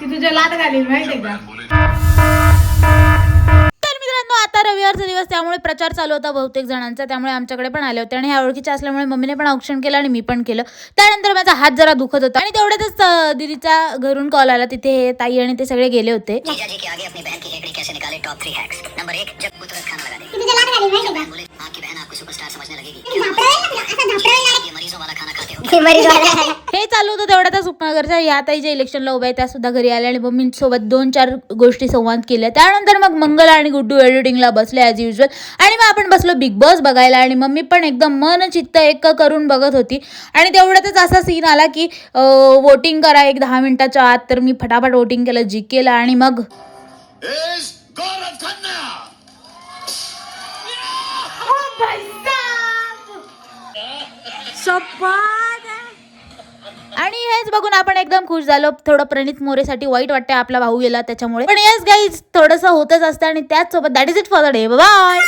ती तुझ्या लात घालील माहितीये का? तर मित्रांनो आता रविवारचा दिवस त्यामुळे प्रचार चालू होता बहुतेक जणांचा त्यामुळे आमच्याकडे पण आले होते. आणि ह्या ओळखीच्या असल्यामुळे मम्मीने पण औक्षण केलं आणि मी पण केलं. त्यानंतर माझा हात जरा दुखत होता. आणि तेवढ्यातच दीदीचा घरून कॉल आला. तिथे हे ताई आणि ते सगळे गेले होते. जीजा जी के आगे अपनी बहन की हेकड़ी कैसे निकाले? टॉप थ्री हैक्स नंबर एक जब तुरंत खाना लगा दे। बहन बोले आपकी बहन आपको सुपरस्टार समझने लगेगी। हो हे चालू होतं तेवढ्यातच उपनगरच्या. या ताई ज्या इलेक्शनला उभ्या आहेत त्या सुद्धा घरी आल्या आणि मम्मींसोबत दोन चार गोष्टी संवाद केल्या. त्यानंतर मग मंगल आणि गुड्डू एडिटिंगला बसले ॲज युजल आणि मग आपण बसलो बिग बॉस बघायला आणि मम्मी पण एकदम मन चित्त एक करून बघत होती. आणि तेवढ्यातच असा सीन आला की वोटिंग करा एक दहा मिनिटाच्या आत. तर मी फटाफट वोटिंग केलं जी केलं आणि मग. आणि हेच बघून आपण एकदम खुश झालो. थोडं प्रणित मोरेसाठी वाईट वाटतंय आपला भाऊ गेला त्याच्यामुळे. पण येस गाईज थोडंसं होतच असतं आणि त्याच सोबत that is it for the day bye